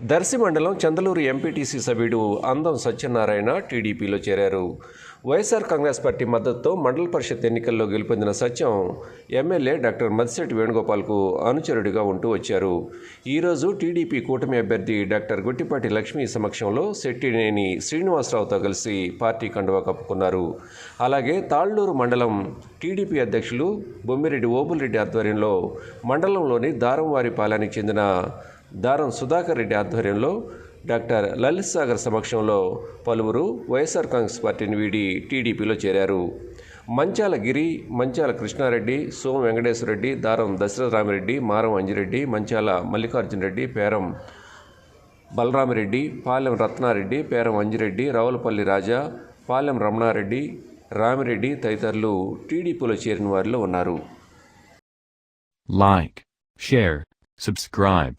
దర్శి మండలం చందలూరు ఎంపీటీసీ సభ్యుడు అందం సత్యనారాయణ టీడీపీలో చేరారు. వైఎస్ఆర్ కాంగ్రెస్ పార్టీ మద్దతుతో మండల పరిషత్ ఎన్నికల్లో గెలుపొందిన సత్యం ఎమ్మెల్యే డాక్టర్ మద్దిశెట్టి వేణుగోపాల్కు అనుచరుడిగా ఉంటూ వచ్చారు. ఈరోజు టీడీపీ కూటమి అభ్యర్థి డాక్టర్ గుట్టిపాటి లక్ష్మి సమక్షంలో శెట్టినేని శ్రీనివాసరావుతో కలిసి పార్టీ కండువా కప్పుకున్నారు. అలాగే తాళ్ళూరు మండలం టీడీపీ అధ్యక్షులు బొమ్మిరెడ్డి ఓబుల్రెడ్డి ఆధ్వర్యంలో మండలంలోని దారంవారిపాలెనికి చెందిన దారం సుధాకర్ రెడ్డి ఆధ్వర్యంలో డాక్టర్ లలిత్ సాగర్ సమక్షంలో పలువురు వైఎస్ఆర్ కాంగ్రెస్ పార్టీని వీడి టీడీపీలో చేరారు. మంచాల గిరి మంచాల కృష్ణారెడ్డి సోమ వెంకటేశ్వరరెడ్డి దారం దశరథ రామిరెడ్డి మారం అంజిరెడ్డి మంచాల మల్లికార్జున రెడ్డి పేరం బలరామిరెడ్డి పాలెం రత్నారెడ్డి పేరం అంజిరెడ్డి రావులపల్లి రాజా పాలెం రమణారెడ్డి రామిరెడ్డి తదితరులు టీడీపీలో చేరిన వారిలో ఉన్నారు. Like share subscribe